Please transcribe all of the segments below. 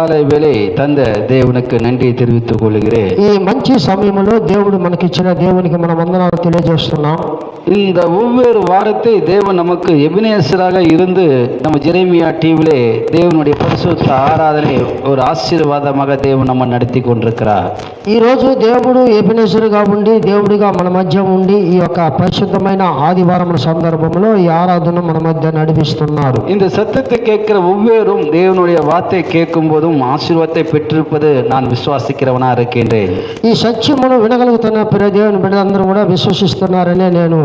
mondiale வேளை தந்த தேவனுக்கு நன்றி தெரிவித்துக் கொள்கிறேன் ఈ మంచి సమయంలో దేవుడు మనకిచ్చిన దేవునికి మనం వందనాలు తెలియజేస్తున్నాం இந்த ஒவ்வொரு வாரத்தை தேவன் நமக்கு எபினேசராக இருந்து நம்ம ஜெரேமியா டிவிலே தேவனுடைய பரிசுத்த ஆராதனை ஒரு ஆசீர்வாதமாக தேவன் நம்ம நடத்தி கொண்டிருக்கிறார் ఈ రోజు దేవుడు ఎబినేశ్వరుగా ఉండి దేవుడిగా మన మధ్య ఉండి ఈ యొక్క పరిశుద్ధమైన ఆదివారం సందర్భంలో ఈ ఆరాధన మన మధ్య నడిపిస్తున్నారు இந்த சத்தத்தை கேட்கிற ஒவ்வொருவரும் தேவனுடைய வார்த்தை கேட்கும் போதும் ஆசீர்வாதத்தை பெற்றிருப்பது நான் விசுவாசிக்கிறவனா இருக்கின்றேன் ఈ సత్యమును వినగలుగుతున్న ప్రియ దేవుని బిడ్డలందరూ కూడా విశ్వసిస్తున్నారనే నేను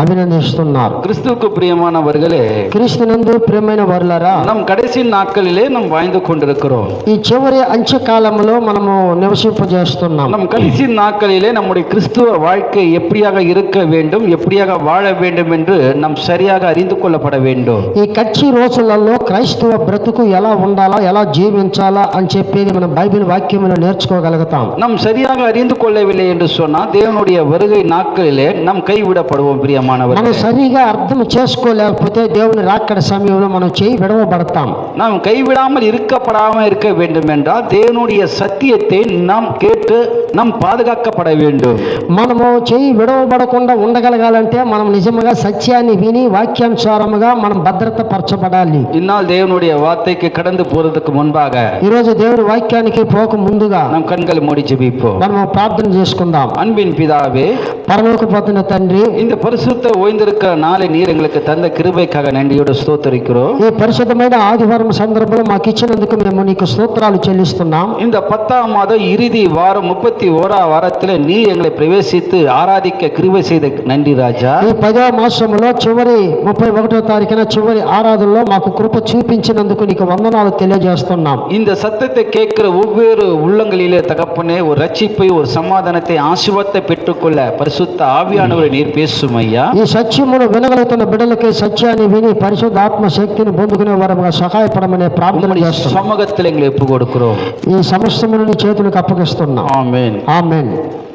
అభినందిస్తున్నారు கிறிஸ்துவுக்கு பிரியமானவர்களே క్రీస్తునందు ప్రియమైన వర్లరా நம் கடைசி நாட்களிலே நாம் வாழ்ந்து கொண்டிருக்கிறோம் ఈ చివరి అంత్యకాలంలో మనము నివసింపజేస్తున్నాం நம் கடைசி நாட்களிலே நம்முடைய கிறிஸ்துவ வாழ்க்கை எப்படியாக இருக்க வேண்டும் எப்படியாக வாழ வேண்டும் என்று நாம் சரியாக அறிந்து கொள்ளப்பட வேண்டும் ఈ కచ్చి రోజులలో క్రైస్తవ బ్రతుకు ఎలా ఉండాలా ఎలా జీవించాలా అని చెప్పేది మనం బైబిల్ వాక్యములో నేర్చుకోగలుగుతాం நாம் சரியாக அறிந்து கொள்ளவில்லை என்று சொன்னால் தேவனுடைய வருகை நாட்களிலே நாம் கைவிடப்படுவோம் మనం பிரியமானவர்களே సరిగా అర్థం చేసుకోలేకపోతే దేవుని రాకడ సమయంలో మనం చేయి విడవబడతాం நாம் கைவிடாமல் இருக்கப்படாமல் இருக்க வேண்டும் என்றால் தேவனுடைய சத்தியத்தை நாம் கேட்டு நாம் பாதுகாக்கப்பட வேண்டும் మనము చేయి విడవబడకుండా ఉండగలగాలంటే మనం నిజముగా సత్యాన్ని విని వాక్యానుసారముగా మనం భద్రత పరచబడాలి இந்நாள் தேவனுடைய வார்த்தைக்கு கடந்து போறதுக்கு முன்பாக ఈరోజు దేవుడి వాక్యానికి పోక ముందుగా நாம் கண்களை மூடி ஜெபிப்போம் మనము ప్రార్థన చేసుకుందాం அன்பின் பிதாவே పరలోకి పోతున్న తండ్రి இந்த பரிசுத்த ஓய்ந்திருக்கிற நாளை நீர் எங்களுக்கு தந்த கிருபைக்காக நன்றியோடு ஸ்தோத்தரிக்கிறோம் ఈ పరిశుద్ధమైన ఆదివారం సందర్భంలో మాకు ఇచ్చినందుకు మేము నీకు స్తోత్రాలు చెల్లిస్తున్నాం இந்த பத்தாம் மாதம் இறுதி வாரம் முப்பத்தி ஓரா வாரத்தில் நீ எங்களை பிரவேசித்து ஆராதிக்க கிருபை செய்த நன்றி ராஜா ఈ పదో మాసంలో చివరి ముప్పై ఒకటో తారీఖున చివరి ఆరాధనలో మాకు కృప చూపించినందుకు నీకు వందనాలు తెలియజేస్తున్నాం இந்த சத்தத்தை கேட்கிற ஒவ்வொரு உள்ளங்களிலே தகப்பனே ஒரு ரட்சிப்பை ஒரு சமாதானத்தை ஆசீர்வாதத்தை பெற்றுக்கொள்ள பரிசுத்த ஆவியானவரை நீர் பேசும் ஐயா ఈ సత్యమును వినగలుగుతున్న బిడ్డలకి సత్యాన్ని విని పరిశుద్ధ ఆత్మ శక్తిని పొందుకునే వారముగా సహాయపడమనే ప్రార్థన உம்முடைய చేస్తున్నాం சமூகத்தில் எங்களை ஒப்பு கொடுக்கிறோம் ఈ సమస్తమును నీ చేతులకు అప్పగిస్తున్నాం ஆமென் ఆమెన్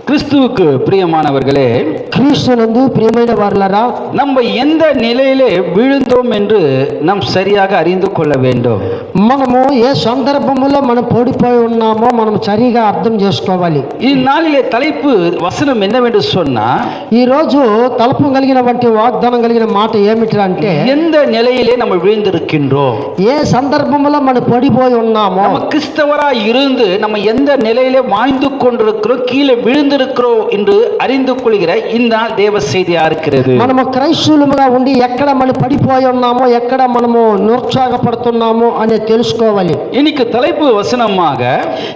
கிறிஸ்துவுக்கு பிரியமானவர்களே క్రీస్తునందు ప్రియమైన వారులరా நம்ம எந்த நிலையிலே விழுந்தோம் என்று நாம் சரியாக அறிந்து கொள்ள வேண்டும் మనము ఏ సందర్భంలో మనం పడిపోయి ఉన్నామో మనం సరిగా అర్థం చేసుకోవాలి இந்நாளிலே தலைப்பு வசனம் என்னவென்று சொன்னா ఈ రోజు తలపు కలిగిన వంటి వాగ్దానం కలిగిన మాట ఏమిటి అంటే எந்த நிலையிலே நம்ம விழுந்திருக்கின்றோம் ఏ సందర్భంలో మనం పడిపోయి ఉన్నామో நம்ம கிறிஸ்தவரா இருந்து நம்ம எந்த நிலையிலே வாழ்ந்து கொண்டிருக்கிறோம் கீழே விழுந்திருக்கிறோம் என்று அறிந்து கொள்கிற இந்த நாள் தேவ செய்தியா இருக்கிறது మనము క్రైస్తవులుగా ఉండి ఎక్కడ మనం పడిపోయి ఉన్నామో ఎక్కడ మనము నిరుత్సాహపడుతున్నామో అనేది తెలుసుకోవాలి இன்னைக்கு தலைப்பு வசனமாக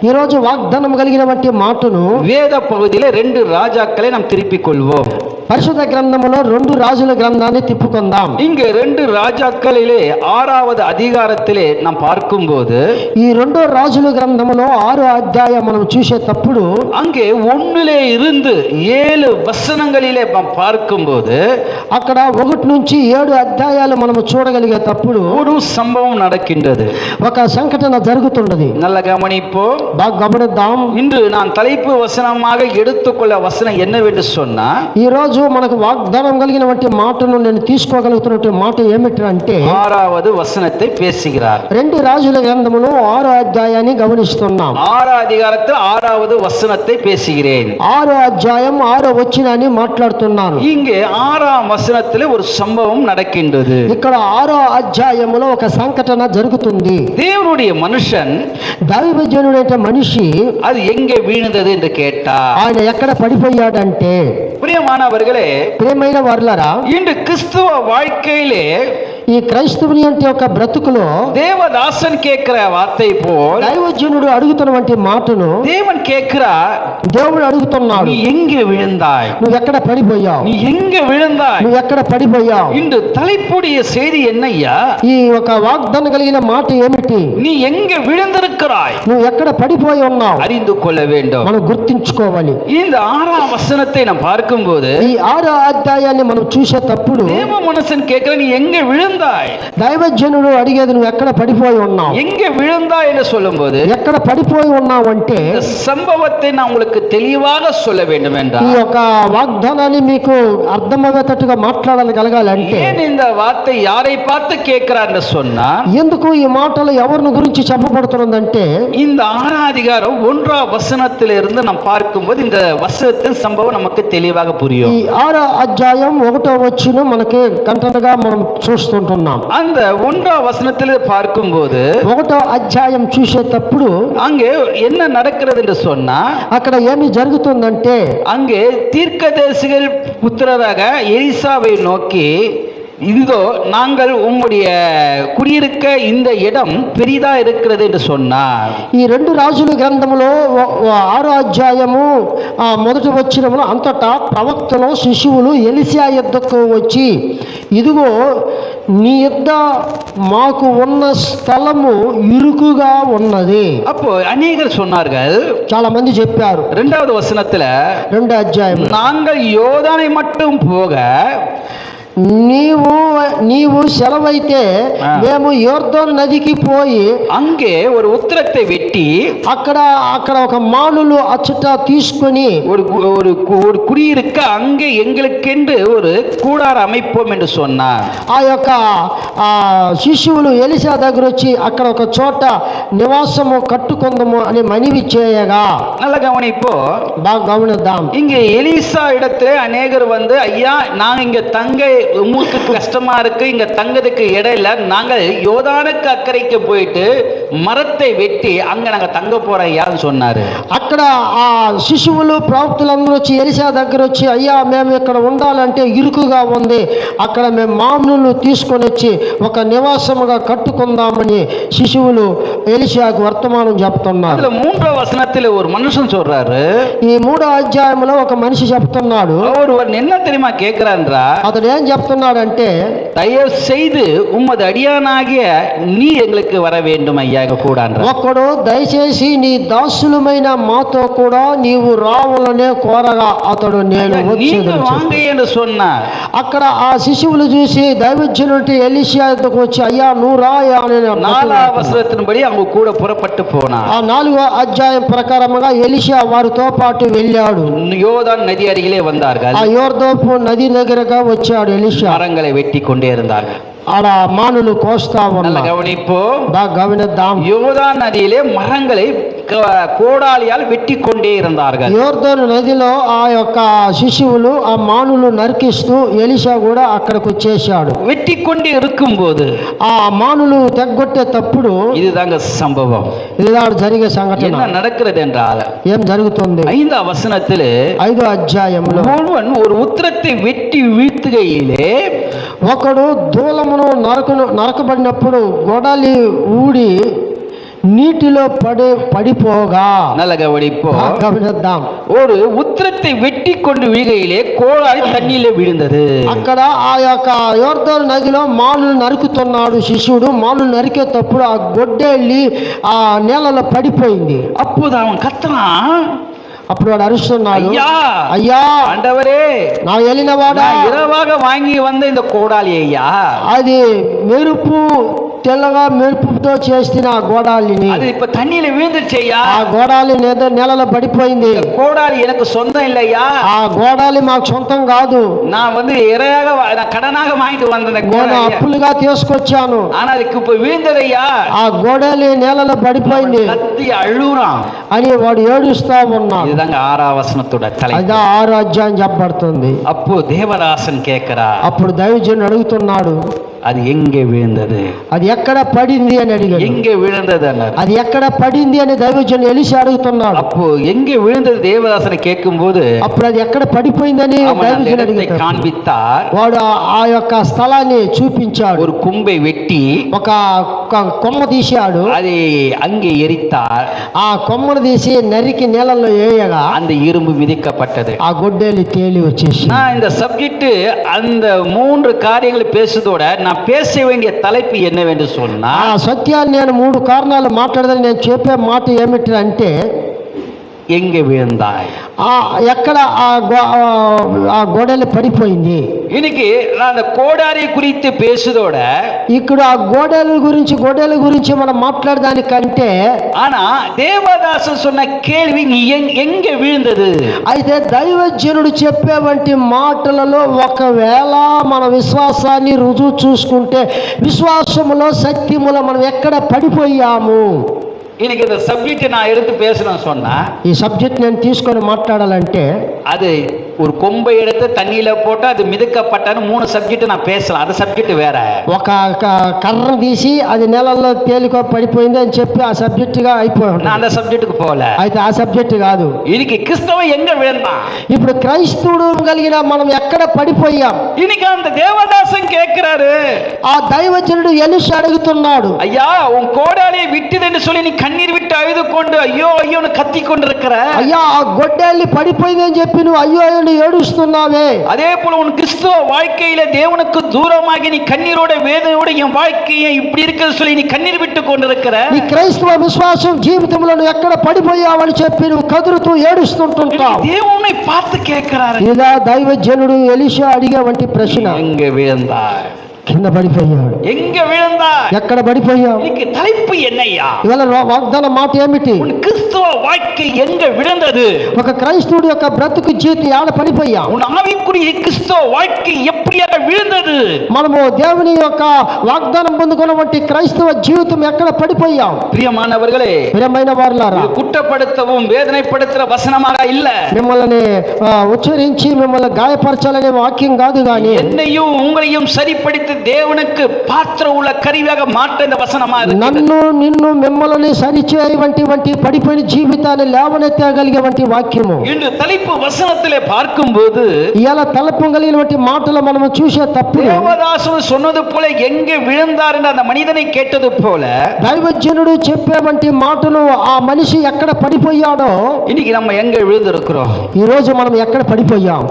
ఈ రోజు వాగ్దానం కలిగిన వంటి మాటను வேத பகுதியில ரெண்டு ராஜாக்களை நாம் திருப்பிக் கொள்வோம் పరిశుద్ధ గ్రంథములో రెండు రాజుల గ్రంథాన్ని తిప్పుకుందాం இங்க ரெண்டு ராஜாக்களிலே ஆறாவது அதிகாரத்திலே நாம் பார்க்கும்போது ఈ రెండో రాజుల గ్రంథములో ఆరో అధ్యాయం మనం చూసేటప్పుడు அங்கே ஒண்ணுலே இருந்து ஏழு வசனங்களிலே நாம் பார்க்கும்போது అక్కడ ఒకటి నుంచి ఏడు అధ్యాయాలు మనము చూడగలిగేటప్పుడు ஒரு சம்பவம் நடக்கின்றது ఒక సంఘటన జరుగుతున్నది நல்ல கவனிப்போம் బాగా గమనిద్దాం இன்று நான் தலைப்பு வசனமாக எடுத்துக்கொள்ள வசனம் என்னவென்று சொன்னா ఈ రోజు మనకు వాగ్దానం కలిగిన వంటి మాటను నేను తీసుకోగలుగుతున్నటువంటి మాట ఏమిటి అంటే ஆறாவது வசனத்தை பேசுகிறார் రెండు రాజుల గ్రంథములో ఆరో అధ్యాయాన్ని గమనిస్తున్నాం ஆறா அதிகாரத்தில் ஆறாவது வசனத்தை பேசுகிறேன் ఆరో అధ్యాయం ఆరో వచ్చినని మాట్లాడుతున్నాను இங்கே ஆறாம் வசனத்தில் ஒரு சம்பவம் நடக்கின்றது ఇక్కడ ఆరో అధ్యాయములో ఒక సంఘటన జరుగుతుంది தேவனுடைய மனுஷன் దైవజనుడైన మనిషి அது எங்கே வீழ்ந்தது என்று கேட்டா ఆయన ఎక్కడ పడిపోయాడంటే பிரியமானவர்களே ప్రియమైన వర్లరా இன்று கிறிஸ்துவ வாழ்க்கையிலே ఈ క్రైస్తవుని అంటే ఒక బ్రతుకులో தேவதாசன் கேட்கிற வார்த்தை போல் దైవజనుడు అడుగుతున్నటువంటి మాటను தேவன் கேட்கிறா దేవుడు అడుగుతున్నాడు நீ எங்கே விழுந்தாய் నువ్వు ఎక్కడ పడిపోయావు நீ எங்கே விழுந்தாய் నువ్వు ఎక్కడ పడిపోయావు இன்று தலைப்புடைய செய்தி என்னய்யா ఈ ఒక వాగ్దానం కలిగిన మాట ఏమిటి நீ எங்கே விழுந்திருக்கிறாய் నువ్వు ఎక్కడ పడిపోయి ఉన్నావు அறிந்து கொள்ள வேண்டும் మనం గుర్తించుకోవాలి இந்த ஆறாம் வசனத்தை நாம் பார்க்கும்போது ఈ ఆరో అధ్యాయాన్ని మనం చూసేటప్పుడు தேவ மனுஷன் கேட்கிற நீ எங்க விழுந்த விழுந்தாய் దైవజనుడు అడిగేది నువ్వు ఎక్కడ పడిపోయి ఉన్నావు எங்கே விழுந்தாய் என்று சொல்லும்போது ఎక్కడ పడిపోయి ఉన్నావు అంటే இந்த சம்பவத்தை நான் உங்களுக்கு தெளிவாக சொல்ல வேண்டும் ఈ என்றால் యొక్క వాగ్దానాన్ని మీకు అర్థమయ్యేటట్టుగా మాట్లాడాలి కలగాలంటే ஏன் இந்த வார்த்தை யாரை பார்த்து கேட்கிறான்னு சொன்னா ఎందుకు ఈ మాటలు ఎవరిని గురించి చెప్పబడుతున్నదంటే இந்த ஆறாம் அதிகாரம் ஒன்றாம் வசனத்திலிருந்து நாம் பார்க்கும்போது இந்த வசனத்தின் சம்பவம் நமக்கு தெளிவாக ఈ புரியும் ఆరో అధ్యాయం ఒకటో వచ్చిన మనకి కంటనగా మనం చూస్తుంటున్నాం அந்த ஒன்றாம் வசனத்தில் பார்க்கும்போது ఒకటో అధ్యాయం చూసేటప్పుడు அங்கே என்ன நடக்கிறது என்று சொன்னா అక్కడ ఏమి జరుగుతుందంటే அங்கே தீர்க்கதரிசிகள் புத்திரராக எலிசாவை நோக்கி இதோ நாங்கள் உம்முடைய குடியிருக்க இந்த இடம் பெரிதா இருக்கிறது என்று சொன்னார் ఈ రెండు రాజుల గ్రంథములో ఓ- ఓ ఆరో అధ్యాయము ఆ మొదటి వచ్చినములో అంతటా ప్రవక్తలు శిశువులు ఎలిసియా యుద్ధకు వచ్చి ఇదిగో నీ యుద్ధ మాకు ఉన్న స్థలము ఇరుకుగా ఉన్నది அப்போ அநேகர் சொன்னார்கள் చాలా మంది చెప్పారు இரண்டாவது வசனத்துல రెండు అధ్యాయం நாங்கள் யோதானை மட்டும் போக నీవు నీవు సెలవైతే ఆ. మేము యోర్ధోన్ నదికి పోయి அங்கே ஒரு உத்தரத்தை வெட்டி అక్కడ అక్కడ ఒక మానులు అచ్చట తీసుకొని ஒரு கு- ஒரு கு- ஒரு குடியிருக்க அங்கே எங்களுக்கென்று ஒரு கூடார அமைப்போம் என்று சொன்னார் ఆ యొక్క ఆ శిశువులు ఎలిసా దగ్గర వచ్చి అక్కడ ఒక చోట నివాసము కట్టుకుందము అని మనవి చేయగా நல்ல கவனிப்போ బాగా గమనిద్దాం இங்க எலிசா இடத்துல அநேகர் வந்து ஐயா நாங்க இங்க தங்க உங்களுக்கு கஷ்டமா இருக்கு இங்க தங்கதுக்கு இடம் இல்ல நாங்கள் யோதானுக்கு அக்கறைக்கு போயிட்டு மரத்தை வெட்டி அங்க நாங்க தங்க போறோம் ஐயான்னு சொன்னாரு అక్కడ ఆ శిశువులు ప్రవక్తలందరూ వచ్చి ఎలిసా దగ్గర వచ్చి అయ్యా మేము ఇక్కడ ఉండాలంటే ఇరుకుగా ఉంది అక్కడ మేము మామూలు తీసుకొని వచ్చి ఒక నివాసముగా కట్టుకుందామని శిశువులు ఎలిసాకు వర్తమానం చెప్తున్నారు அதுல மூன்றாம் வசனத்துல ஒரு மனுஷன் சொல்றாரு ఈ మూడో అధ్యాయంలో ఒక మనిషి చెప్తున్నాడు அவர் ஒரு என்ன தெரியுமா கேட்கிறான்றா అతడు ఏం చెప్తున్నాడంటే దయవు చేదు ఉమ్మది అడియానాగియ నీ ఎంగులకు వర వేండు అయ్యా కూడా ఒక్కడు దయచేసి నీ దాసులమైన మాతో కూడా నీవు రావాలనే కోరగా అతడు నేను వాంగయ్యను అక్కడ ఆ శిశువులు చూసి దైవజ్ఞుడి ఎలిషియాకు వచ్చి అయ్యా నూరా రాయా అవసరతను బడి అవి కూడా పురపట్టు పోనా ఆ నాలుగో అధ్యాయం ప్రకారంగా ఎలిషియా వారితో పాటు వెళ్ళాడు యోదాన్ నది అరిగిలే వందారు ఆ యోర్దోపు నది దగ్గరగా వచ్చాడు மரங்களை வெட்டி கொண்டே இருந்தார்கள். ఆడ మానులు కోస్తా நல்ல ఉన్నా கவனிப்போம் బాగా గమనిద్దాం யோதான் நதியிலே மரங்களை க- கோடாலியால் வெட்டி கொண்டே இருந்தார்கள் యోర్దోను నదిలో ఆ యొక్క శిశువులు ఆ మానులు నరికిస్తూ ఎలిషా కూడా అక్కడికి వచ్చేసాడు வெட்டி கொண்டே இருக்கும்போது ఆ మానులు తెగ్గొట్టేటప్పుడు இதுதாங்க சம்பவம் ఇలా జరిగే సంఘటన என்ன நடக்கிறது என்றால் ఏం జరుగుతుంది ஐந்தாம் வசனத்தில் ఐదో అధ్యాయంలో ஒருவன் ஒரு உத்திரத்தை வெட்டி வீழ்த்துகையிலே ఒకడు దూలమును నరకును నరకబడినప్పుడు గొడలి ఊడి నీటిలో పడి పడిపోగా நல்ல கவனிப்போ బాగా గమనిద్దాం ஒரு உத்திரத்தை வெட்டி கொண்டு வீழ்கையிலே கோடாலி தண்ணியிலே விழுந்தது అక్కడ ఆ యొక్క యోర్ధోన్ నదిలో మానులు నరుకుతున్నాడు శిష్యుడు మానులు నరికేటప్పుడు ఆ గొడ్డెళ్ళి ఆ నేలలో పడిపోయింది அப்போது அவன் கத்துறான் అప్పుడు వాడు అరుస్తున్నాడు ஐயா అయ్యా ஆண்டவரே నా వెళ్ళినవాడా நான் இரவாக வாங்கி வந்த இந்த கோடாலி ஐயா అది మెరుపు తెల్లగా మెరుపుతో చేసిన ఆ గోడాలిని அது இப்ப தண்ணியில விழுந்துருச்சு ஐயா ఆ గోడాలి నేద నేలలో పడిపోయింది இந்த கோடாலி எனக்கு சொந்தம் இல்லையா ఆ గోడాలి మాకు సొంతం కాదు நான் வந்து இரையாக வா- நான் கடனாக வாங்கிட்டு வந்த இந்த నేను கோடாலியை. అప్పులుగా తీసుకొచ్చాను ஆனா அதுக்கு இப்ப விழுந்ததையா ఆ గోడాలి నేలలో పడిపోయింది கத்தி அழுறான் అని వాడు ఏడుస్తా ఉన్నాడు இதுதாங்க ஆறாம் வசனத்தோட தலை అదే ఆరు అధ్యాయం చెప్పబడుతుంది அப்போ தேவதாசன் கேட்கிறா అప్పుడు దైవజనుడు అడుగుతున్నాడు అది ఎంగే వీందది అది ఎక్కడ పడింది అని అడిగాడు ఎంగే వీళ్ళందది అన్నారు అది ఎక్కడ పడింది అని దైవజనులు ఎలిసి అడుగుతున్నాడు అప్పు ఎంగే వీళ్ళందది దేవదాసన కేట్கும்போது అప్పుడు అది ఎక్కడ పడిపోయిందని దైవజనులు అడిగాడు కాన్విత్తార్ వాడు ఆ యొక్క స్థలాన్ని చూపించాడు ఒక కుంబై వెట్టి ఒక కొమ్మ తీశాడు అది అంగే ఎరిత్తార్ ఆ కొమ్మను తీసి నరికి నీళ్ళలో వేయగా அந்த இரும்பு மிதிக்கப்பட்டது ఆ గొడ్డలి తేలి వచ్చేసి நான் இந்த சப்ஜெக்ட் அந்த மூன்று காரியங்களை பேசுதோட நான் பேச வேண்டிய தலைப்பு என்னவென்று சொன்னா ఆ సత్యాన్ని నేను మూడు కారణాలు మాట్లాడదని నేను చెప్పే మాట ఏమిటి అంటే எங்கே விழுந்தாய் ఆ ఎక్కడ ఆ గో- ఆ- ఆ గోడలు పడిపోయింది இன்னைக்கு நான் அந்த கோடாரி குறித்து பேசுதோட ఇక్కడ ఆ గోడల గురించి గోడల గురించి మనం మాట్లాడడానికంటే ஆனா தேவதாசன் சொன்ன கேள்வி நீ எங்- எங்க விழுந்தது అయితే దైవజనుడు చెప్పేవంటి మాటలలో ఒకవేళ మన విశ్వాసాన్ని రుజువు చూసుకుంటే విశ్వాసములో సత్యములో మనం ఎక్కడ పడిపోయాము இன்னைக்கு இந்த சப்ஜெக்ட் நான் எடுத்து பேசணும் சொன்னா ఈ సబ్జెక్ట్ నేను తీసుకొని మాట్లాడాలంటే அது ஒரு కొంబ எடுத்து தண்ணியில போட்டு அது மிதக்கப்பட்டன்னு మూడు సబ్జెక్ట్ నా పేసలా అది సబ్జెక్ట్ వేరే ఒక కర్ర తీసి అది నెలల్లో తేలిక పడిపోయింది అని చెప్పి ఆ సబ్జెక్టుగా అయిపోయి అంత సబ్జెక్టుకు పోలే అయితే ఆ సబ్జెక్ట్ కాదు ఇది క్రిస్తవ ఎంగ వెళ్ళా ఇప్పుడు క్రైస్తవుడు కలిగిన మనం ఎక్కడ పడిపోయాం ఇనికి అంత దేవదాసం కేక్கிறாரு ఆ దైవజనుడు ఎలిష అడుగుతున్నాడు అయ్యా ఉన్ కోడాలి విట్టిదని சொல்லி நீ கண்ணீர் விட்டு அழுது கொண்டு ஐயோ ஐயோன்னு கத்தி கொண்டிருக்கிற ஐயா கொட்டேலி படிப்போயின்னு చెప్పి నువ్వు అయ్యో అయ్యో నువ్వు ఏడుస్తున్నావే அதே போல உன் கிறிஸ்துவ வாழ்க்கையில தேவனுக்கு தூரமாகி நீ கண்ணீரோட வேதனையோட என் வாழ்க்கையை இப்படி இருக்கிறது சொல்லி நீ கண்ணீர் விட்டு கொண்டிருக்கிற నీ క్రైస్తవ విశ్వాసం జీవితంలో నువ్వు ఎక్కడ పడిపోయావని చెప్పి నువ్వు కదురుతూ ఏడుస్తుంటుంటావు தேவனை பார்த்து கேட்கிறாரு ఇలా దైవజనుడు ఎలిషా అడిగే వంటి ప్రశ్న எங்க விழுந்தாய் కింద పడిపోయాడు ఎంగ విళందా ఎక్కడ పడిపోయావు నీకు తలైపు ఎన్నయ్యా ఇవాళ వాగ్దాన మాట ఏమిటి క్రీస్తువ వాక్య ఎంగ విళందదు ఒక క్రైస్తవుడి యొక్క బ్రతుకు జీతి ఆడ పడిపోయా ఆవికుడి క్రీస్తువ వాక్య வாழ்க்கை எப்படியாக விழுந்தது మనము దేవుని యొక్క వాగ్దానం పొందుకున్నటువంటి క్రైస్తవ జీవితం ఎక్కడ పడిపోయాం பிரியமானவர்களே ప్రియమైన వారులారా இது குற்றப்படுத்தவும் வேதனைப்படுத்துற வசனமாக இல்ல మిమ్మల్ని ఆ, ఉచ్చరించి మిమ్మల్ని గాయపరచాలనే వాక్యం కాదు కానీ என்னையும் உங்களையும் சரிப்படுத்தி தேவனுக்கு பாத்திரம் உள்ள கருவியாக மாற்ற இந்த வசனமா இருக்கு నన్ను నిన్ను మిమ్మల్ని సరిచేయవంటి వంటి పడిపోయిన జీవితాన్ని లేవనెత్తగలిగే వంటి వాక్యము இன்று தலைப்பு வசனத்திலே பார்க்கும்போது ఇలా తలపు కలిగినటువంటి మాటలు మనము చూసే తప్పుడు தேவதாசன் சொன்னது போல எங்கே விழுந்தார் என்று அந்த மனிதனை கேட்டது போல దైవజనుడు చెప్పేవంటి మాటలు ఆ మనిషి ఎక్కడ పడిపోయాడో இன்னைக்கு நம்ம எங்க விழுந்திருக்கிறோம் ఈ రోజు మనం ఎక్కడ పడిపోయాం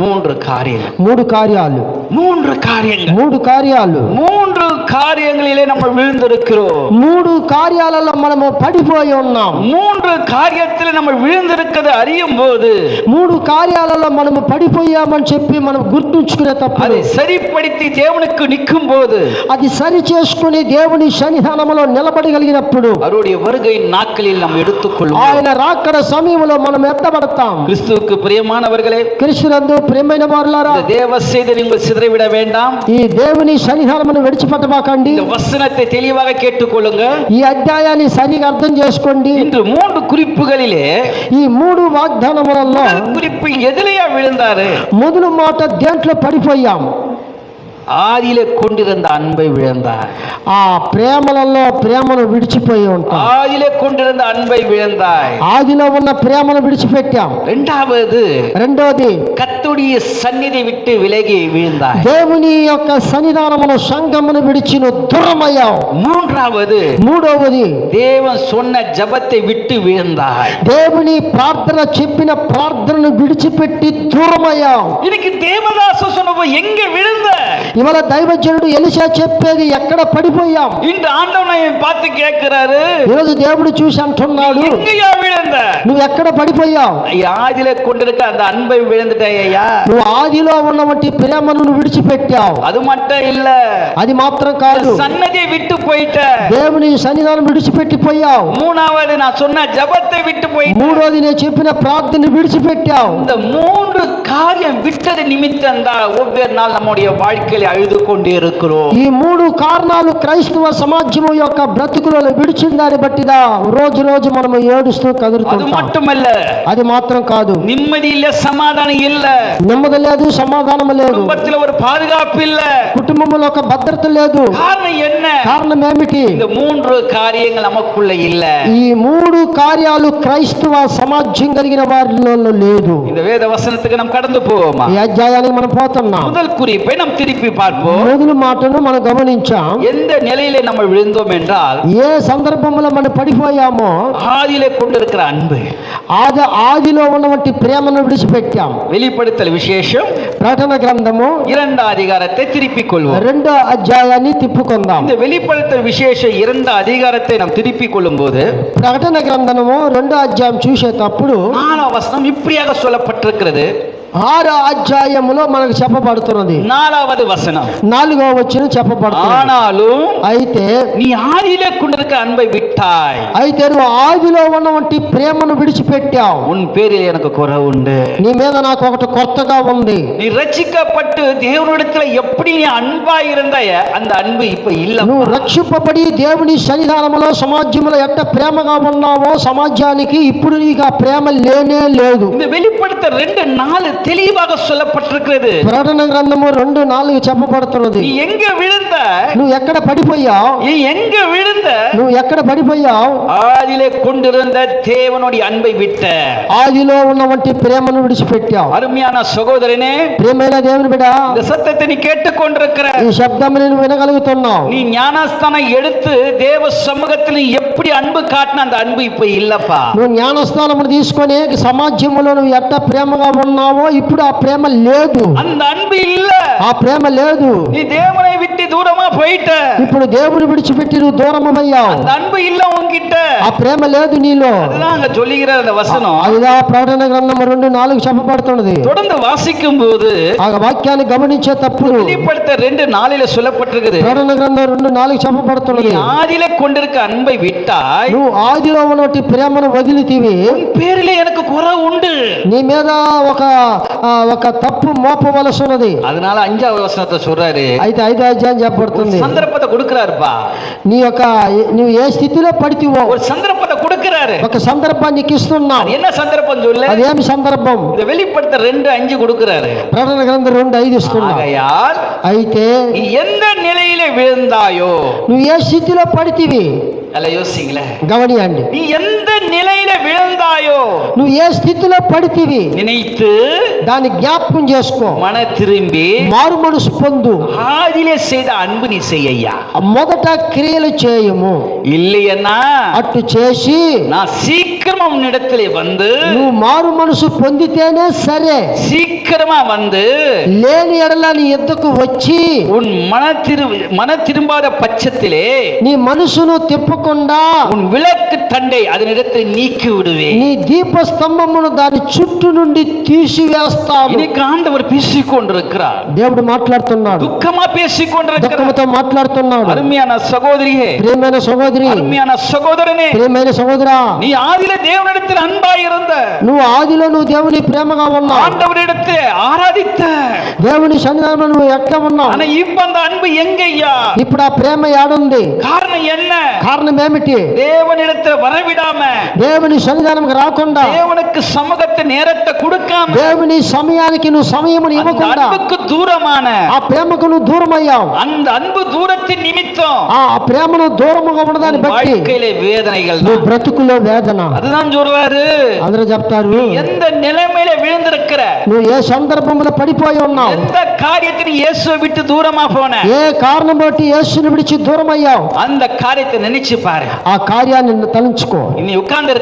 மூன்று காரியங்கள் మూడు కార్యాలు மூன்று காரியங்கள் మూడు కార్యాలు மூன்று காரியங்களிலே நம்ம விழுந்திருக்கிறோம் మూడు కార్యాలలో మనము పడిపోయి ఉన్నాం மூன்று காரியத்தில் நம்ம விழுந்திருக்கிறது அறியும் போது మూడు కార్యాలలో మనము పడిపోయామని చెప్పి మనం గుర్తుంచుకునే తప్పుడు அதை சரிப்படுத்தி தேவனுக்கு நிற்கும் போது అది సరి చేసుకుని దేవుని సన్నిధానంలో నిలబడగలిగినప్పుడు அவருடைய வருகை நாட்களில் நாம் எடுத்துக்கொள்வோம் ఆయన రాకడ సమయంలో మనం ఎత్తబడతాం கிறிஸ்துவுக்கு பிரியமானவர்களே క్రీస్తునందు ప్రియమైన వారులారా இந்த தேவ செய்தி நீங்கள் சிதறிவிட வேண்டாம் ఈ దేవుని సన్నిధానమును విడిచిపెట్టబాకండి இந்த வசனத்தை தெளிவாக கேட்டுக்கொள்ளுங்க ఈ అధ్యాయాన్ని సరిగా అర్థం చేసుకోండి இன்று மூன்று குறிப்புகளிலே ఈ మూడు వాగ్దానములలో முதல் குறிப்பு எதிலையா விழுந்தாரு మొదలు మాట దేంట్లో పడిపోయాం ஆதியிலே கொண்டிருந்த அன்பை விழுந்தார் ఆ ప్రేమలలో ప్రేమను విడిచిపోయి ఉంటాం ஆதியிலே கொண்டிருந்த அன்பை விழுந்தாய் ఆదిలో ఉన్న ప్రేమను విడిచిపెట్టాం இரண்டாவது రెండోది கத்துடைய சந்நிதி விட்டு விலகி விழுந்தாய் దేవుని యొక్క సన్నిధానమును సంఘమును విడిచిన దూరమయ్యాం மூன்றாவது మూడవది தேவன் சொன்ன ஜபத்தை விட்டு விழுந்தாய் దేవుని ప్రార్థన చెప్పిన ప్రార్థనను విడిచిపెట్టి దూరమయ్యాం இன்னைக்கு தேவதாச சொன்னப்போ எங்க விழுந்த ఇవాళ దైవజనుడు ఎలిషా చెప్పేది ఎక్కడ పడిపోయాం இன்று ஆண்டவனை பார்த்து கேட்கிறாரு ఈరోజు దేవుడు చూసి అంటున్నాడు எங்கயா விழுந்த నువ్వు ఎక్కడ పడిపోయావు ஆதியிலே கொண்டிருக்க அந்த அன்பை விழுந்துட்டாயா నువ్వు ఆదిలో ఉన్నవంటి ప్రేమను నువ్వు విడిచిపెట్టావు அது மட்டும் இல்ல అది మాత్రం కాదు சன்னதியை விட்டு போயிட்ட దేవుని సన్నిధానం విడిచిపెట్టిపోయావు மூணாவது நான் சொன்ன ஜபத்தை விட்டு போயிட்ட మూడోది నేను చెప్పిన ప్రార్థన విడిచిపెట్టావు இந்த மூன்று காரியம் விட்டது நிமித்தம் தான் ஒவ்வொரு நாள் நம்முடைய வாழ்க்கையில అழுது కొండిరుకును ఈ మూడు కారణాలు క్రైస్తవ సమాజము యొక్క బ్రతుకులలో విడిచిన దాన్ని బట్టిదా రోజు రోజు మనం ఏడుస్తూ కదురుతాం అది మట్టమల్ల అది మాత్రం కాదు நிம்மதி இல்ல சமாதானம் இல்ல నెమ్మది లేదు సమాధానం లేదు குடும்பத்துல ஒரு பாதுகாப்பு இல்ல కుటుంబంలో ఒక భద్రత లేదు காரணம் என்ன కారణం ఏమిటి இந்த மூன்று காரியங்கள் நமக்குள்ள இல்ல ఈ మూడు కార్యాలు క్రైస్తవ సమాజం కలిగిన వారిలో లేదు இந்த வேத வசனத்துக்கு நாம் கடந்து போவோமா ఈ అధ్యాయానికి మనం పోతున్నాం முதல் குறிப்பை நாம் திருப்பி பார்ப்போம் మొదలు మాటను మనం గమనించాం எந்த நிலையிலே நம்ம விழுந்தோம் என்றால் ఏ సందర్భంలో మనం పడిపోయామో ஆதியிலே கொண்டிருக்கிற அன்பு ఆది ఆదిలో ఉన్నటువంటి ప్రేమను విడిచిపెట్టాం வெளிப்படுத்த வெளிப்படுத்தல் விசேஷம் ప్రకటన గ్రంథము இரண்டாம் அதிகாரத்தை திருப்பிக் கொள்வோம் రెండో అధ్యాయాన్ని తిప్పుకుందాం இந்த வெளிப்படுத்தல் விசேஷ இரண்டாம் அதிகாரத்தை நாம் திருப்பிக் கொள்ளும் போது ప్రకటన గ్రంథము రెండో అధ్యాయం చూసేటప్పుడు நாலாம் வசனம் இப்படியாக சொல்லப்பட்டிருக்கிறது ఆరో అధ్యాయములో మనకు చెప్పబడుతున్నది. నాలుగవది వసనం నాలుగవ వచ్చిన చెప్పబడుతున్నాడు ఆనాలు అయితే నీ ఆది లేకుండా అనుభవి விட்டாய் అయితే నువ్వు ఆదిలో ఉన్నవంటి ప్రేమను విడిచిపెట్టావు உன் பேரில் எனக்கு குறை உண்டு నీ మీద నాకు ఒకటి కొత్తగా ఉంది நீ ரட்சிக்கப்பட்டு தேவனிடத்துல எப்படி நீ அன்பா இருந்தாய அந்த அன்பு இப்ப இல்ல నువ్వు రక్షింపబడి దేవుని సన్నిధానములో సమాజంలో ఎట్ట ప్రేమగా ఉన్నావో సమాజానికి ఇప్పుడు నీకు ఆ ప్రేమ లేనే లేదు இந்த வெளிப்படுத்த ரெண்டு நாலு தெளிவாக சொல்லப்பட்டிருக்கிறது ప్రకటన గ్రంథము రెండు నాలుగు చెప్పబడుతున్నది நீ எங்க விழுந்த నువ్వు ఎక్కడ పడిపోయావు நீ எங்க விழுந்த నువ్వు ఎక్కడ పడిపోయావు ஆதியிலே கொண்டிருந்த தேவனுடைய அன்பை விட்ட ఆదిలో ఉన్నవంటి ప్రేమను విడిచిపెట్టావు அருமையான சகோதரனே ప్రియమైన దేవుని బిడ్డ இந்த சத்தத்தை நீ கேட்டுக்கொண்டிருக்கிற ఈ శబ్దం నేను వినగలుగుతున్నావు நீ ஞானஸ்தானம் எடுத்து தேவ சமூகத்தில் நீ எப்படி அன்பு காட்டின அந்த அன்பு இப்ப இல்லப்பா నువ్వు జ్ఞానస్థానమును తీసుకొని సమాజంలో నువ్వు ఎట్ట ప్రేమగా ఉన్నావో ఇప్పుడు ఆ ప్రేమ లేదు அந்த அன்பு இல்ல ఆ ప్రేమ లేదు நீ தேவனை விட்டு தூரமா போயிட்ட ఇప్పుడు దేవుని విడిచిపెట్టి నువ్వు దూరమయ్యావు அந்த அன்பு இல்ல உன்கிட்ட ఆ ప్రేమ లేదు నీలో அதுதான் அங்க சொல்லுகிற அந்த வசனம் అదిగా ప్రకటన గ్రంథం రెండు నాలుగు చెప్పబడుతున్నది தொடர்ந்து வாசிக்கும் போது ఆ వాక్యాన్ని గమనించేటప్పుడు வெளிப்படுத்த ரெண்டு நாளில சொல்லப்பட்டிருக்குது ప్రకటన గ్రంథం రెండు నాలుగు நீ చెప్పబడుతున్నది ஆதியில கொண்டிருக்க அன்பை விட்டாய் నువ్వు ఆదిలో ఉన్నటి ప్రేమను వదిలితివి உன் பேரிலே எனக்கு குறை உண்டு నీ మీద ఒక ఆ, ఒక తప్పు మోపవలసి ఉన్నది அதனால அஞ்சாவது வசனத்தை சொல்றாரு అయితే ఐదో అధ్యాయం చెప్పబడుతుంది சந்தர்ப்பத்தை கொடுக்கிறாருப்பா నీ యొక్క నువ్వు ఏ స్థితిలో పడితివో ஒரு சந்தர்ப்பத்தை கொடுக்கிறாரு ఒక సందర్భాన్ని నీకు ఇస్తున్నావు அது என்ன சந்தர்ப்பம் சொல்லு అదేమి సందర్భం இந்த வெளிப்படுத்த ரெண்டு அஞ்சு கொடுக்கிறாரு ప్రకటన గ్రంథం రెండు ఐదు ఇస్తున్నావు ஆகையால் అయితే நீ எந்த நிலையில விழுந்தாயோ నువ్వు ఏ స్థితిలో పడితివి అలా యోసింగ్లే గమనియండి నీ ఎంత నిలైన విళందాయో నువ్వు ఏ స్థితిలో పడితివి నినైతు దాని జ్ఞాపకం చేసుకో మన తిరింబి మారు మనసు పొందు ఆదిలే చేద అన్బుని చెయ్యయ్యా మొదట క్రియలు చేయము ఇల్లియన్నా అట్టు చేసి నా సీక్రమం నిడతలే వందు నువ్వు మారు మనసు పొందితేనే సరే సీక్రమా వందు లేని ఎడల నీ ఎద్దకు వచ్చి ఉన్ మన తిరు మన తిరుంబాద పచ్చతిలే నీ మనసును తిప్పు తిప్పకుండా உன் விளக்கு தண்டை அதனிடத்தில் நீக்கி விடுவேன் నీ దీప స్తంభమును దాని చుట్టూ నుండి తీసివేస్తాను இன்னைக்கு ஆண்டவர் பேசிக் கொண்டிருக்கிறார் దేవుడు మాట్లాడుతున్నాడు துக்கமா பேசிக் கொண்டிருக்கிறார் దుఃఖముతో మాట్లాడుతున్నాడు அருமையான சகோதரியே ప్రియమైన సహోదరి அருமையான சகோதரனே ప్రియమైన సహోదరా நீ ஆதியில தேவனிடத்தில் அன்பாய் இருந்த నువ్వు ఆదిలో నువ్వు దేవుని ప్రేమగా ఉన్నావు ஆண்டவரிடத்தில் ஆராதித்த దేవుని సన్నిధానంలో నువ్వు ఎట్లా ఉన్నావు ஆனா இப்ப அந்த அன்பு எங்கய்யா ఇప్పుడు ఆ ప్రేమ ఏడుంది காரணம் என்ன కారణం ఏమిటి தேவனிடத்துல வரவிடாம దేవుని సన్నిధానంకి రాకుండా தேவனுக்கு சமூகத்தை நேரத்தை கொடுக்காம దేవుని సమయానికి నువ్వు సమయమును அந்த ఇవ్వకుండా அன்புக்கு தூரமான ఆ ప్రేమకు నువ్వు దూరం అయ్యావు அந்த அன்பு தூரத்தின் நிமித்தம் ఆ ప్రేమను దూరముగా ఉన్నదాన్ని బట్టి வாழ்க்கையில வேதனைகள் నువ్వు தான். బ్రతుకులో వేదన அதுதான் சொல்றாரு అందరూ చెప్తారు எந்த நிலைமையில விழுந்திருக்கிற నువ్వు ఏ సందర్భంలో పడిపోయి ఉన్నావు எந்த காரியத்தின் இயேசுவை விட்டு தூரமா போன ఏ కారణం బట్టి యేసుని విడిచి దూరం అయ్యావు அந்த காரியத்தை நினைச்சு పారు ఆ కార్యాన్ని తలంచుకో నీ ఉక్కాంది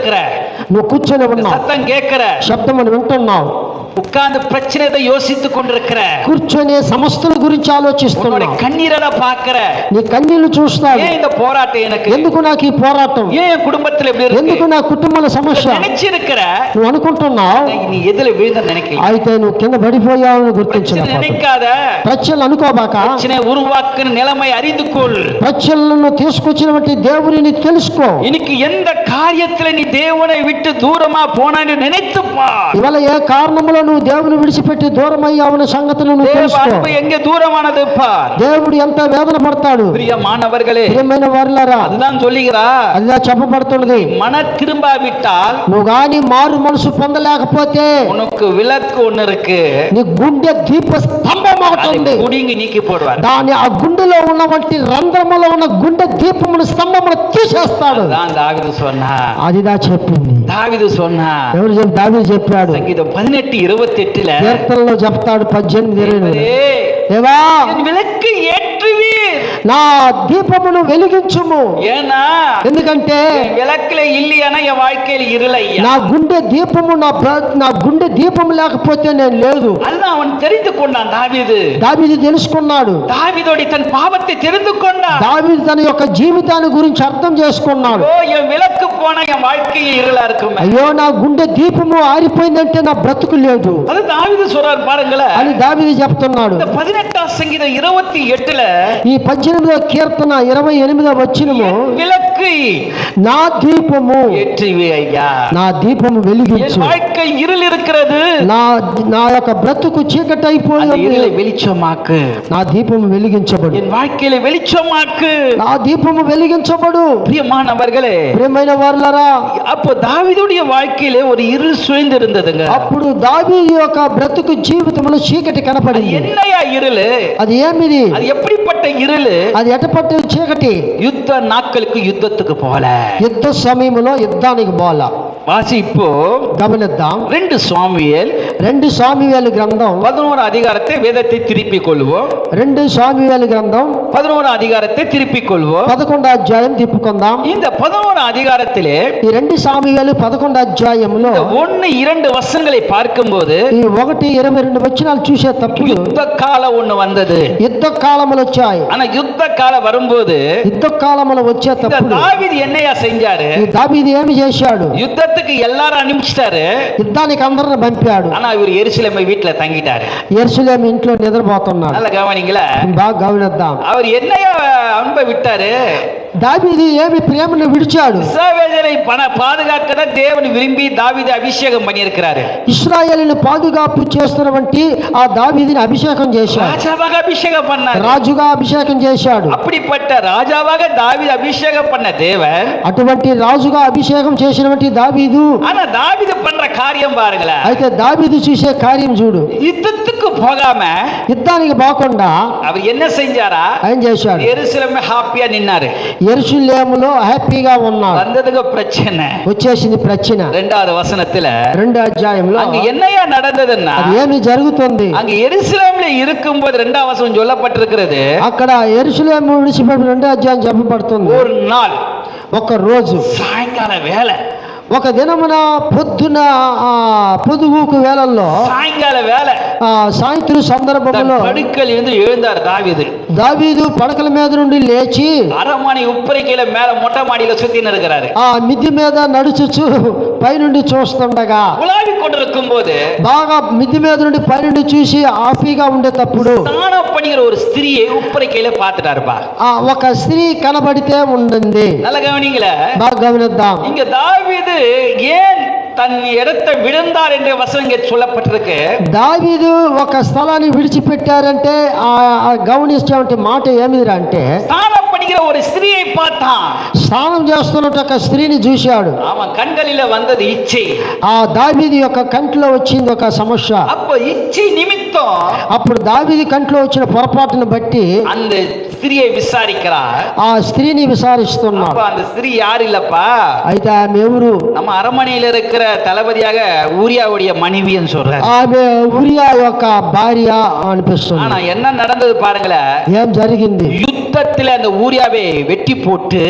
నువ్వు కూర్చొని ఉన్నావు శబ్దం అని వింటున్నావు உட்கார்ந்து பிரச்சனையை யோசித்துக் கொண்டிருக்கிற కూర్చొని సమస్తల గురించి உன்னுடைய ఆలోచిస్తున్నావు கண்ணீரை பாக்குற నీ కన్నీళ్లు చూస్తావు ஏன் இந்த போராட்டம் எனக்கு ఎందుకు నాకు ఈ పోరాటం ஏன் என் குடும்பத்துல இப்படி ఎందుకు இருக்கு నా కుటుంబంలో సమస్య நினைச்சிருக்கிற నువ్వు అనుకుంటున్నావు நீ எதுல விழுந்த நினைக்கல అయితే నువ్వు కింద పడిపోయావని பிரச்சனை గుర్తించలేకపోతే நினைக்காத ప్రశ్నలు అనుకోబాక பிரச்சனை உருவாக்குன நிலைமை அறிந்து கொள் ప్రశ్నలను తీసుకొచ్చినటువంటి దేవుని తెలుసుకో இன்னைக்கு எந்த காரியத்துல நீ தேவனை விட்டு தூரமா போனான்னு நினைத்து பார் ఇవాళ ఏ కారణంలో నువ్వు దేవుని విడిచిపెట్టి దూరం అయ్యావనే సంగతిని నువ్వు தேவ తెలుసుకో அன்பு எங்க தூரமானது பார் దేవుడు ఎంత వేదన పడతాడు பிரியமானவர்களே ప్రియమైన వారులారా அதுதான் சொல்லுகிறா అదిలా చెప్పబడుతున్నది மன திரும்பாவிட்டால் నువ్వు గాని మారు మనసు పొందలేకపోతే உனக்கு விளக்கு ஒண்ணு இருக்கு నీ గుండె దీప స్తంభం ఒకటి அதை ఉంది புடுங்கி நீக்கி போடுவார் దాని ఆ గుండెలో ఉన్నటువంటి రంధ్రములో ఉన్న గుండె దీపమును స్తంభమును తీసేస్తాడు அதான் தாவிது சொன்னா అదిదా చెప్పింది தாவிது சொன்னா ఎవరు చెప్పి దావి చెప్పాడు சங்கீதம் பதினெட்டு எழுபத்தி எட்டுல தேர்தலில் ஜப்தாடு பஜ்ஜன் தேவா விளக்கு ஏற்ற నా దీపమును వెలిగించుము ஏன்னா ఎందుకంటే என் விளக்குல இல்லையானா என் வாழ்க்கையில் இருளையா నా గుండె దీపము నా బ్ర- నా గుండె దీపం లేకపోతే నేను లేదు அதுதான் அவன் தெரிந்து கொண்டான் தாவீது దావీదు తెలుసుకున్నాడు தாவீதோடி தன் பாவத்தை தெரிந்து கொண்டான் దావీదు తన యొక్క జీవితాన్ని గురించి అర్థం చేసుకున్నాడు ஓ என் விளக்கு போனா என் வாழ்க்கையில் இருளா இருக்குமே అయ్యో నా గుండె దీపము ఆరిపోయిందంటే నా బ్రతుకు లేదు அது தாவீது சொல்றாரு பாருங்களேன் అని దావీదు చెప్తున్నాడు இந்த பதினெட்டாம் சங்கீதம் இருபத்தி எட்டுல ఈ పద్దెనిమిదో కీర్తన ఇరవై ఎనిమిదో వచ్చినము என் விளக்கு నా దీపము ஏற்றுவே ஐயா నా దీపము என் వెలిగించు வாழ்க்கை இருள் இருக்கிறது నా నా యొక్క బ్రతుకు చీకటి அந்த అయిపోయింది இருளை வெளிச்சமாக்கு నా దీపము వెలిగించబడు என் வாழ்க்கையில வெளிச்சமாக்கு నా దీపము వెలిగించబడు பிரியமானவர்களே ప్రియమైన వారులరా அப்போ தாவீதுடைய வாழ்க்கையிலே ஒரு இருள் சூழ்ந்து இருந்ததுங்க అప్పుడు దావీదు యొక్క బ్రతుకు జీవితంలో చీకటి அது కనపడింది என்னையா இருளு అది ఏమిది அது எப்படிப்பட்ட இருளு అది ఎటపట్టు చీకటి యుద్ధ నాకలకు యుద్ధత్తుకు పోలే యుద్ధ సమయంలో యుద్ధానికి పోలా வாசிப்போ గమనిద్దాం ரெண்டு சுவாமியல் రెండు సామివేలు గ్రంథం பதினோரு அதிகாரத்தை வேதத்தை திருப்பிக் கொள்வோம் రెండు సామివేలు గ్రంథం பதினோரு அதிகாரத்தை திருப்பிக் கொள்வோம் పదకొండు అధ్యాయం తిప్పుకుందాం இந்த பதினோரு அதிகாரத்திலே ఈ రెండు సామివేలు పదకొండు అధ్యాయంలో இந்த ஒன்னு இரண்டு வசனங்களை பார்க்கும்போது ఈ ఒకటి ఇరవై రెండు వచనాలు చూసేటప్పుడు யுத்த காலம் ஒண்ணு வந்தது యుద్ధ కాలములు వచ్చాయి ஆனா யுத்த காலம் வரும்போது యుద్ధ కాలములు இந்த వచ్చేటప్పుడు தாவீது என்னையா செஞ்சாரு ఈ దావీదు ఏమి చేశాడు யுத்தத்துக்கு எல்லாரும் அனுப்பிச்சிட்டாரு యుద్ధానికి అందరిని పంపాడు ஆனா இவர் எருசலேமை வீட்டுல தங்கிட்டாரு ఎరుసలేం ఇంట్లో నిద్రపోతున్నాడు நல்ல கவனிங்களா బాగా గమనిద్దాం அவர் என்னையா அன்பை விட்டாரு దావీదు ఏమి ప్రేమను విడిచాడు இஸ்ரவேலரை பண பாதுகாக்க தான் தேவன் விரும்பி தாவீது அபிஷேகம் பண்ணியிருக்கிறாரு ఇస్రాయేలుని పాదుగాపు చేస్తున్నటువంటి ఆ దావీదిని అభిషేకం చేశాడు ராஜாவாக அபிஷேகம் பண்ணாரு రాజుగా అభిషేకం చేశాడు அப்படிப்பட்ட ராஜாவாக தாவீது அபிஷேகம் பண்ண தேவன் అటువంటి రాజుగా అభిషేకం చేసినటువంటి దావీదు ஆனா தாவீது பண்ற காரியம் பாருங்களேன் అయితే దావీదు చూసే కార్యం చూడు யுத்தத்துக்கு போகாம యుద్ధానికి పోకుండా அவர் என்ன செஞ்சாரா ఆయన చేశాడు எருசலேமே ஹாப்பியா நின்னாரு ఎరుషులేములో హ్యాపీగా ఉన్నాడు வந்ததுக்கு பிரச்சனை వచ్చేసింది ప్రశ్న ரெண்டாவது வசனத்துல రెండు అధ్యాయంలో அங்க என்னையா நடந்ததுன்னா అది ఏమి జరుగుతుంది அங்க எருசலேம்ல இருக்கும்போது ரெண்டாம் வசனம் சொல்லப்பட்டிருக்கிறது అక్కడ ఎరుసలేము విడిచిపెట్టి రెండో అధ్యాయం చెప్పబడుతుంది ஒரு நாள் ఒక రోజు சாயங்கால வேலை ఒక దినమున పొద్దున ఆ, పొదుగుకు వేళల్లో சாயங்கால வேலை ఆ, సాయంత్రం தன் సందర్భంలో படுக்கல் இருந்து எழுந்தார் தாவீது దావీదు పడకల మీద నుండి లేచి அரண்மனை உப்பரிக்கையில மேல மொட்டை மாடியில சுத்தின்னு இருக்கிறாரு ఆ మిద్ది మీద నడుచుచు పైనుండి చూస్తుండగా உலாவி கொண்டிருக்கும் போது బాగా మిద్ది మీద నుండి పైనుండి చూసి ఆఫీగా ఉండేటప్పుడు ஸ்நானம் பண்ணிக்கிற ஒரு ஸ்திரியை உப்பரிக்கையில பாத்துட்டாருப்பா ఆ ఒక స్త్రీ కనబడితే ఉండింది நல்ல கவனிங்கள బాగా గమనిద్దాం இங்க தாவீது ஏன் தன் இடத்தை விழுந்தார் என்ற வசனம் இங்க சொல்லப்பட்டிருக்கு దావీదు ఒక స్థలాన్ని విడిచిపెట్టారంటే ఆ ఆ గమనించే మాట ఏమిరా అంటే ஸ்நானம் பண்ணிக்கிற ஒரு ஸ்திரியை பார்த்தான் స్నానం చేస్తున్నట్టు ఒక స్త్రీని చూశాడు அவன் கண்களில வந்தது இச்சை ఆ దావీది యొక్క కంట్లో వచ్చింది ఒక సమస్య அப்ப ఇచ్చை నిమిత్తం అప్పుడు దావీది కంట్లో వచ్చిన పొరపాటును బట్టి அந்த ஸ்திரியை விசாரிக்கிறார் ఆ స్త్రీని విచారిస్తున్నాడు அப்ப அந்த ஸ்திரீ யார் இல்லப்பா అయితే ఆమె ఎవరు நம்ம அரண்மனையில இருக்கிற தளபதியாக ஊரியாவுடைய மனைவின்னு சொல்றாரு ఆమె ఉరియా యొక్క భార్య అనిపిస్తుంది ஆனா என்ன நடந்தது பாருங்களேன் ఏం జరిగింది யுத்தத்துல அந்த ஊரியாவை வெட்டி போட்டு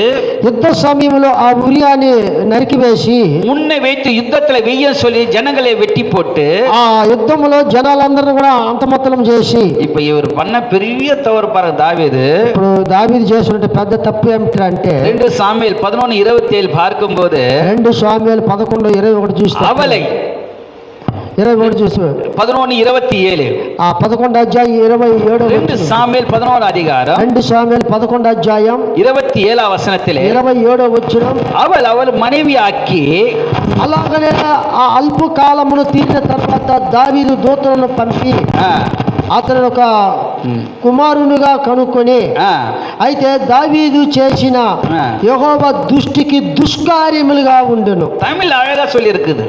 యుద్ధ సమయంలో ఆ ఉరియాని నరికివేసి முன்னை வைத்து யுத்தத்துல வெய்ய சொல்லி ஜனங்களை வெட்டி போட்டு ఆ యుద్ధంలో జనాలందరిని కూడా అంతమొత్తలం చేసి இப்ப இவர் பண்ண பெரிய தவறு பாருங்க தாவீது ఇప్పుడు దావీదు చేసినట్టు పెద్ద తప్పు ఏమిటంటే ரெண்டு சாமியல் பதினொன்னு இருபத்தி ஏழு பார்க்கும்போது రెండు స్వామ్యాలు పదకొండు ఇరవై ఒకటి చూస్తే அவளை ఇరవై ఒకటి చూస్తే பதினொன்னு இருபத்தி ஏழு ఆ పదకొండు అధ్యాయం ఇరవై ఏడో ரெண்டு சாமியல் பதினோரு அதிகாரம் రెండు స్వామ్యాలు పదకొండు అధ్యాయం இருபத்தி ஏழாம் வசனத்திலே ఇరవై ఏడో వచ్చిన அவள் அவள் மனைவி ஆக்கி అలాగనే ఆ అల్ప కాలమును తీరిన తర్వాత దావీదు దూతలను పంపి ஆ, అతను ఒక ம், కుమారునిగా కనుక్కొని ஆ, అయితే దావీదు చేసిన ఆ. యెహోవ దృష్టికి దుష్కార్యములుగా ఉండును தமிழ் அழகா சொல்லி இருக்குது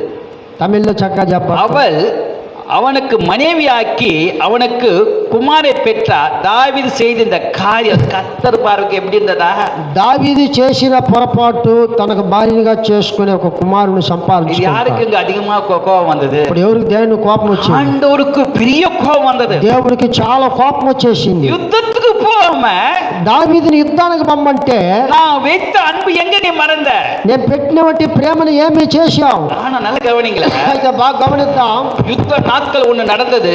తమిళ్లో చక్కగా చెప్ప அவள் அவனுக்கு மனைவி ஆக்கி அவனுக்கு குமாரை பெற்றார் தாவீது செய்த இந்த காரியம் கத்தர் பார்வைக்கு எப்படி இருந்ததா దావీదు చేసిన పొరపాటు తనకు భార్యగా చేసుకునే ఒక కుమారుని இது సంపాదించుకున్నాడు யாருக்கு இங்க அதிகமா கோ- கோபம் வந்தது ఇప్పుడు ఎవరికి దేవుని కోపం వచ్చింది ஆண்டவருக்கு பெரிய கோபம் வந்தது దేవుడికి చాలా కోపం వచ్చేసింది யுத்தத்துக்கு போகாம దావీదుని యుద్ధానికి పంపంటే நான் வைத்த அன்பு எங்க நீ மறந்த నేను పెట్టినటువంటి ప్రేమను ఏమీ చేశావు ஆனா நல்ல கவனிங்கள అయితే బాగా గమనిద్దాం யுத்த நாட்கள் ஒண்ணு நடந்தது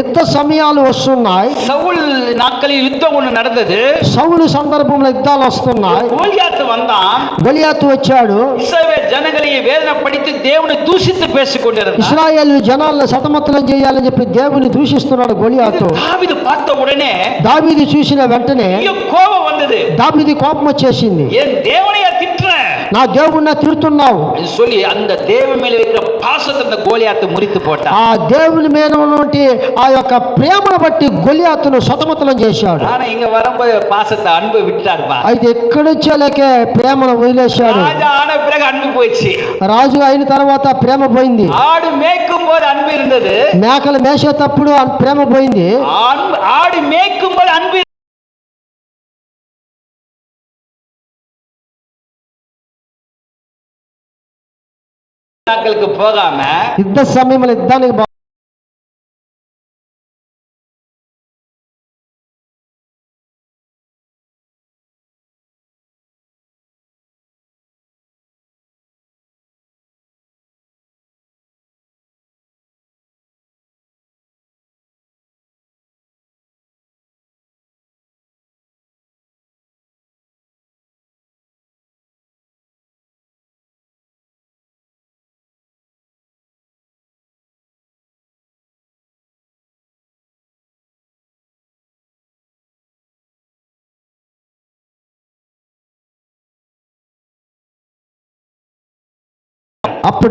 యుద్ధ సమయాలు వస్తున్నాయి சவுல் நாட்களில் யுத்தம் ஒண்ணு நடந்தது సౌలు సందర్భంలో యుద్ధాలు వస్తున్నాయి கோலியாத்து வந்தான் గొలియాతు వచ్చాడు இஸ்ரவேல் ஜனங்களை வேதனை படித்து தேவனை தூஷித்து பேசிக் கொண்டிருந்தான் ఇస్రాయేల్ జనాలను సతమతలం చేయాలని చెప్పి దేవుని దూషిస్తున్నాడు గొలియాతు தாவீது பார்த்த உடனே దావీది చూసిన వెంటనే பெரிய கோபம் வந்தது దావీది కోపం వచ్చేసింది என் தேவனையா திட்டுறேன் నా దేవుడిని తిడుతున్నావు என்று சொல்லி அந்த தேவ மேல வைக்கிற பாசத்தை அந்த கோலியாத்து முறித்து போட்டான் ఆ దేవుని మీద ఉన్నటువంటి ఆ యొక్క ప్రేమను బట్టి గొలియాతును సతమతలం చేశాడు ஆனா இங்க வரும்போது பாசத்தை அன்பு விட்டுட்டாருப்பா అయితే ఎక్కడి నుంచేలకే ప్రేమను వదిలేశాడు ராஜா ஆன பிறகு அன்பு போயிடுச்சு రాజు అయిన తర్వాత ప్రేమ పోయింది ஆடு மேய்க்கும் போது அன்பு இருந்தது మేకలు మేసేటప్పుడు ఆ ప్రేమ పోయింది அன்பு- ஆடு மேய்க்கும் போது அன்பு ದಾಖಲಿಗೆ ಹೋಗಾಮ ಯುದ್ಧ ಸಮಯದಲ್ಲಿ ಯುದ್ಧಾనికి